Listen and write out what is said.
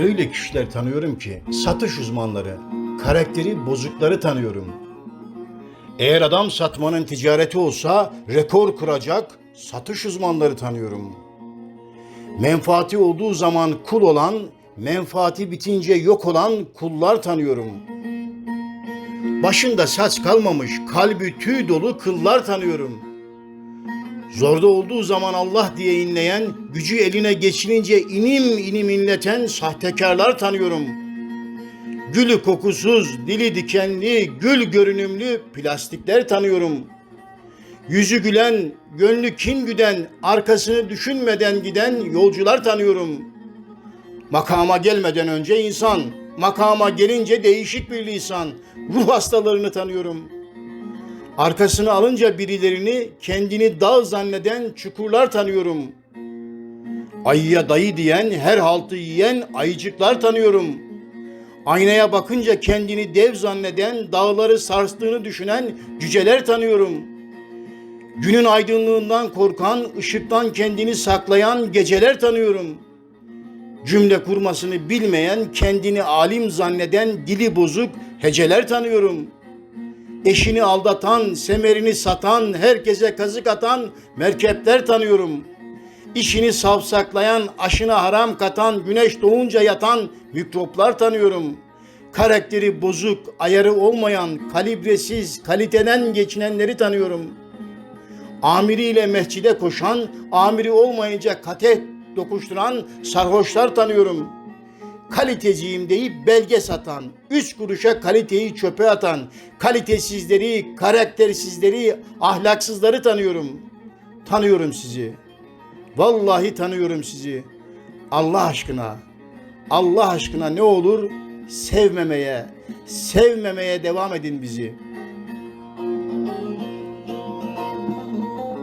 öyle kişiler tanıyorum ki satış uzmanları, karakteri bozukları tanıyorum. Eğer adam satmanın ticareti olsa rekor kıracak satış uzmanları tanıyorum. Menfaati olduğu zaman kul olan, menfaati bitince yok olan kullar tanıyorum. Başında saç kalmamış, kalbi tüy dolu kıllar tanıyorum. Zorda olduğu zaman Allah diye inleyen, gücü eline geçirince inim inim inleten sahtekarlar tanıyorum. Gülü kokusuz, dili dikenli, gül görünümlü plastikler tanıyorum. Yüzü gülen, gönlü kin güden, arkasını düşünmeden giden yolcular tanıyorum. Makama gelmeden önce insan, makama gelince değişik bir lisan, ruh hastalarını tanıyorum.'' Arkasını alınca birilerini kendini dağ zanneden çukurlar tanıyorum. Ayıya dayı diyen, her haltı yiyen ayıcıklar tanıyorum. Aynaya bakınca kendini dev zanneden, dağları sarstığını düşünen cüceler tanıyorum. Günün aydınlığından korkan, ışıktan kendini saklayan geceler tanıyorum. Cümle kurmasını bilmeyen, kendini alim zanneden dili bozuk heceler tanıyorum.'' Eşini aldatan, semerini satan, herkese kazık atan merkepler tanıyorum. İşini savsaklayan, aşına haram katan, güneş doğunca yatan mikroplar tanıyorum. Karakteri bozuk, ayarı olmayan, kalibresiz, kaliteden geçinenleri tanıyorum. Amiriyle mescide koşan, amiri olmayınca kateh dokuşturan sarhoşlar tanıyorum.'' Kaliteciyim deyip belge satan, üç kuruşa kaliteyi çöpe atan, kalitesizleri, karaktersizleri, ahlaksızları tanıyorum. Tanıyorum sizi. Vallahi tanıyorum sizi. Allah aşkına, Allah aşkına ne olur sevmemeye, sevmemeye devam edin bizi.